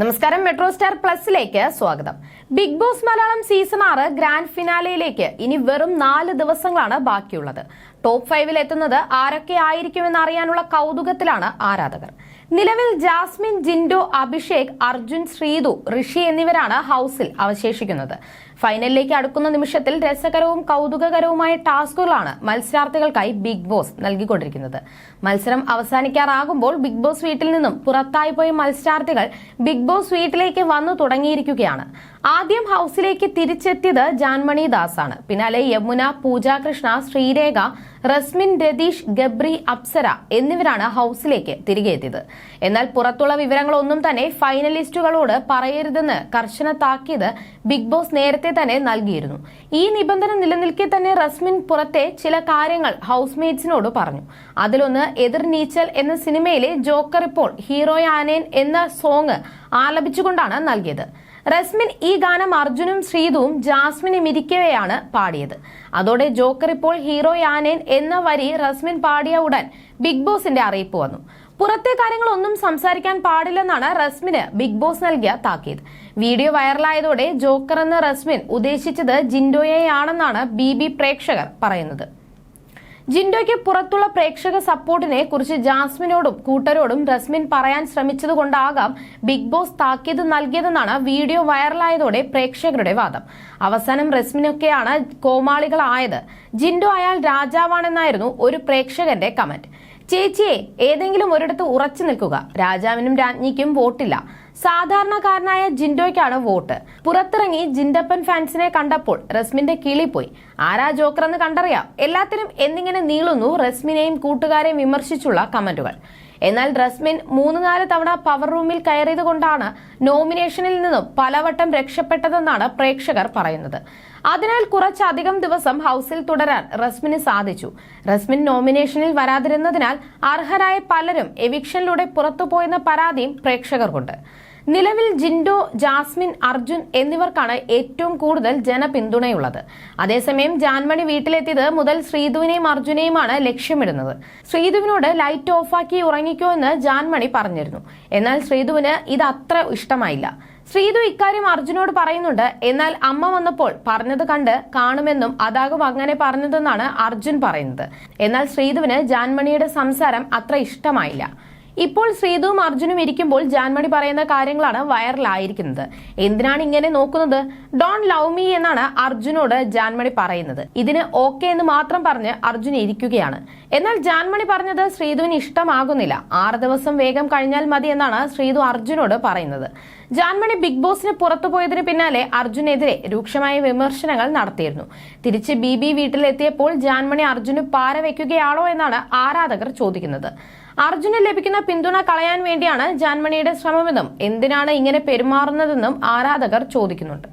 നമസ്കാരം metro star പ്ലസിലേക്ക് സ്വാഗതം. ബിഗ് ബോസ് മലയാളം സീസൺ ആറ് ഗ്രാൻഡ് ഫിനാലയിലേക്ക് ഇനി വെറും നാല് ദിവസങ്ങളാണ് ബാക്കിയുള്ളത്. ടോപ്പ് ഫൈവിൽ എത്തുന്നത് ആരൊക്കെ ആയിരിക്കുമെന്ന് അറിയാനുള്ള കൗതുകത്തിലാണ് ആരാധകർ. നിലവിൽ ജാസ്മിൻ ജിൻഡോ അഭിഷേക് അർജുൻ ശ്രീതു ഋഷി എന്നിവരാണ് ഹൌസിൽ അവശേഷിക്കുന്നത്. ഫൈനലിലേക്ക് അടുക്കുന്ന നിമിഷത്തിൽ രസകരവും കൗതുകകരവുമായ ടാസ്കുകളാണ് മത്സരാർത്ഥികൾക്കായി ബിഗ് ബോസ് നൽകിക്കൊണ്ടിരിക്കുന്നത്. മത്സരം അവസാനിക്കാറാകുമ്പോൾ ബിഗ് ബോസ് വീട്ടിൽ നിന്നും പുറത്തായി പോയ മത്സരാർത്ഥികൾ ബിഗ് ബോസ് വീട്ടിലേക്ക് വന്നു തുടങ്ങിയിരിക്കുകയാണ്. ആദ്യം ഹൗസിലേക്ക് തിരിച്ചെത്തിയത് ജാൻമണി ദാസ് ആണ് പിന്നാലെ യമുന പൂജ കൃഷ്ണ ശ്രീരേഖ റസ്മിൻ രതീഷ് ഗബ്രി അപ്സര എന്നിവരാണ് ഹൗസിലേക്ക് തിരികെ എത്തിയത്. എന്നാൽ പുറത്തുള്ള വിവരങ്ങളൊന്നും തന്നെ ഫൈനലിസ്റ്റുകളോട് പറയരുതെന്ന് കർശന താക്കീത് ബിഗ് ബോസ് നേരത്തെ തന്നെ നൽകിയിരുന്നു. ഈ നിബന്ധന നിലനിൽക്കെ തന്നെ റസ്മിൻ പുറത്തെ ചില കാര്യങ്ങൾ ഹൗസ്മേറ്റ്സിനോട് പറഞ്ഞു. അതിലൊന്ന് എതിർ നീച്ചൽ എന്ന സിനിമയിലെ ജോക്കർ ഇപ്പോൾ ഹീറോയാനേൻ എന്ന സോങ് ആലപിച്ചുകൊണ്ടാണ് നൽകിയത്. റസ്മിൻ ഈ ഗാനം അർജുനും ശ്രീതുവും ജാസ്മിനും ഇരിക്കവെയാണ് പാടിയത്. അതോടെ ജോക്കർ ഇപ്പോൾ ഹീറോ യാനേൻ എന്ന വരി റസ്മിൻ പാടിയ ഉടൻ ബിഗ് ബോസിന്റെ അറിയിപ്പ് വന്നു. പുറത്തെ കാര്യങ്ങളൊന്നും സംസാരിക്കാൻ പാടില്ലെന്നാണ് റസ്മിന് ബിഗ് ബോസ് നൽകിയ താക്കീത്. വീഡിയോ വൈറലായതോടെ ജോക്കർ എന്ന റസ്മിൻ ഉദ്ദേശിച്ചത് ജിൻഡോയെയാണെന്നാണ് ബി പ്രേക്ഷകർ പറയുന്നത്. ജിൻഡോയ്ക്ക് പുറത്തുള്ള പ്രേക്ഷക സപ്പോർട്ടിനെ കുറിച്ച് ജാസ്മിനോടും കൂട്ടരോടും റസ്മിൻ പറയാൻ ശ്രമിച്ചതുകൊണ്ടാകാം ബിഗ് ബോസ് താക്കീത് നൽകിയതെന്നാണ് വീഡിയോ വൈറലായതോടെ പ്രേക്ഷകരുടെ വാദം. അവസാനം റസ്മിനൊക്കെയാണ് കോമാളികളായത്. ജിൻഡോ അയാൾ രാജാവാണെന്നായിരുന്നു ഒരു പ്രേക്ഷകന്റെ കമന്റ്. ചേച്ചിയെ ഏതെങ്കിലും ഒരിടത്ത് ഉറച്ചു നിൽക്കുക. രാജാവിനും രാജ്ഞിക്കും വോട്ടില്ല. സാധാരണക്കാരനായ ജിൻഡോയ്ക്കാണ് വോട്ട്. പുറത്തിറങ്ങി ജിൻഡപ്പൻ ഫാൻസിനെ കണ്ടപ്പോൾ റസ്മിന്റെ കിളി പോയി ആരാ ജോക്കർ എന്ന് കണ്ടറിയാം. എല്ലാത്തിനും എന്നിങ്ങനെ നീളുന്നു റസ്മിനെയും കൂട്ടുകാരെയും വിമർശിച്ചുള്ള കമന്റുകൾ. എന്നാൽ റസ്മിൻ മൂന്ന് നാല് തവണ പവർ റൂമിൽ കയറിയത് കൊണ്ടാണ് നോമിനേഷനിൽ നിന്നും പലവട്ടം രക്ഷപ്പെട്ടതെന്നാണ് പ്രേക്ഷകർ പറയുന്നത്. അതിനാൽ കുറച്ചധികം ദിവസം ഹൗസിൽ തുടരാൻ റസ്മിന് സാധിച്ചു. റസ്മിൻ നോമിനേഷനിൽ വരാതിരുന്നതിനാൽ അർഹരായ പലരും എവിക്ഷനിലൂടെ പുറത്തുപോയെന്ന പരാതിയും പ്രേക്ഷകർക്കുണ്ട്. നിലവിൽ ജിൻഡോ ജാസ്മിൻ അർജുൻ എന്നിവർക്കാണ് ഏറ്റവും കൂടുതൽ ജനപിന്തുണയുള്ളത്. അതേസമയം ജാൻമണി വീട്ടിലെത്തിയത് മുതൽ ശ്രീധുവിനെയും അർജുനെയുമാണ് ലക്ഷ്യമിടുന്നത്. ശ്രീധുവിനോട് ലൈറ്റ് ഓഫാക്കി ഉറങ്ങിക്കോ എന്ന് ജാൻമണി പറഞ്ഞിരുന്നു. എന്നാൽ ശ്രീധുവിന് ഇത് അത്ര ഇഷ്ടമായില്ല. ശ്രീധു ഇക്കാര്യം അർജുനോട് പറയുന്നുണ്ട്. എന്നാൽ അമ്മ വന്നപ്പോൾ പറഞ്ഞത് കണ്ട് കാണുമെന്നും അതാകും അങ്ങനെ പറഞ്ഞതെന്നാണ് അർജുൻ പറയുന്നത്. എന്നാൽ ശ്രീധുവിന് ജാൻമണിയുടെ സംസാരം അത്ര ഇഷ്ടമായില്ല. ഇപ്പോൾ ശ്രീതുവും അർജുനും ഇരിക്കുമ്പോൾ ജാൻമണി പറയുന്ന കാര്യങ്ങളാണ് വൈറലായിരിക്കുന്നത്. എന്തിനാണ് ഇങ്ങനെ നോക്കുന്നത്? ഡോൺ ലവ് മീ എന്നാണ് അർജുനോട് ജാൻമണി പറയുന്നത്. ഇതിന് ഓക്കെ എന്ന് മാത്രം പറഞ്ഞ് അർജുൻ ഇരിക്കുകയാണ്. എന്നാൽ ജാൻമണി പറഞ്ഞത് ശ്രീതുവിന് ഇഷ്ടമാകുന്നില്ല. ആറ് ദിവസം വേഗം കഴിഞ്ഞാൽ മതി എന്നാണ് ശ്രീതു അർജുനോട് പറയുന്നത്. ജാൻമണി ബിഗ് ബോസിന് പുറത്തു പോയതിന് പിന്നാലെ അർജുനെതിരെ രൂക്ഷമായ വിമർശനങ്ങൾ നടത്തിയിരുന്നു. തിരിച്ച് ബി ബി വീട്ടിലെത്തിയപ്പോൾ ജാൻമണി അർജുന് പാര വെക്കുകയാണോ എന്നാണ് ആരാധകർ ചോദിക്കുന്നത്. അർജുന് ലഭിക്കുന്ന പിന്തുണ കളയാൻ വേണ്ടിയാണ് ജാൻമണിയുടെ ശ്രമമെന്നും എന്തിനാണ് ഇങ്ങനെ പെരുമാറുന്നതെന്നും ആരാധകർ ചോദിക്കുന്നുണ്ട്.